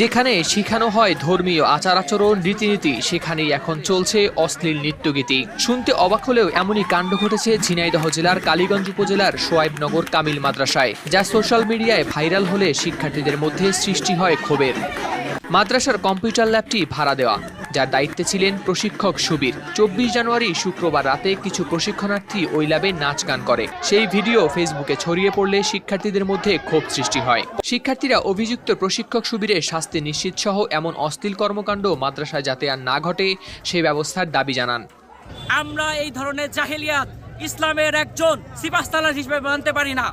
যেখানে শিখানো হয় ধর্মীয় আচার আচরণ রীতিনীতি, সেখানেই এখন চলছে অশ্লীল নৃত্যগীতি। শুনতে অবাক হলেও এমনই কাণ্ড ঘটেছে ঝিনাইদহ জেলার কালীগঞ্জ উপজেলার সোয়াইবনগর কামিল মাদ্রাসায়, যা সোশ্যাল মিডিয়ায় ভাইরাল হলে শিক্ষার্থীদের মধ্যে সৃষ্টি হয় ক্ষোভের। মাদ্রাসার কম্পিউটার ল্যাবটি ভাড়া দেওয়া। যার দায়িত্বে ছিলেন প্রশিক্ষক সুবীর। চব্বিশ জানুয়ারি শুক্রবার রাতে কিছু প্রশিক্ষণার্থী ওই ল্যাবে নাচ গান করে। সেই ভিডিও ফেসবুকে ছড়িয়ে পড়লে শিক্ষার্থীদের মধ্যে ক্ষোভ সৃষ্টি হয়। শিক্ষার্থীরা অভিযুক্ত প্রশিক্ষক সুবীরের শাস্তি নিশ্চিত সহ এমন অশ্লীল কর্মকাণ্ড মাদ্রাসায় যাতে আর না ঘটে সেই ব্যবস্থার দাবি জানান। আমরা এই ধরনের জাহেলিয়াত ইসলামের একজন সিপাহসালার হিসেবে মানতে পারি না।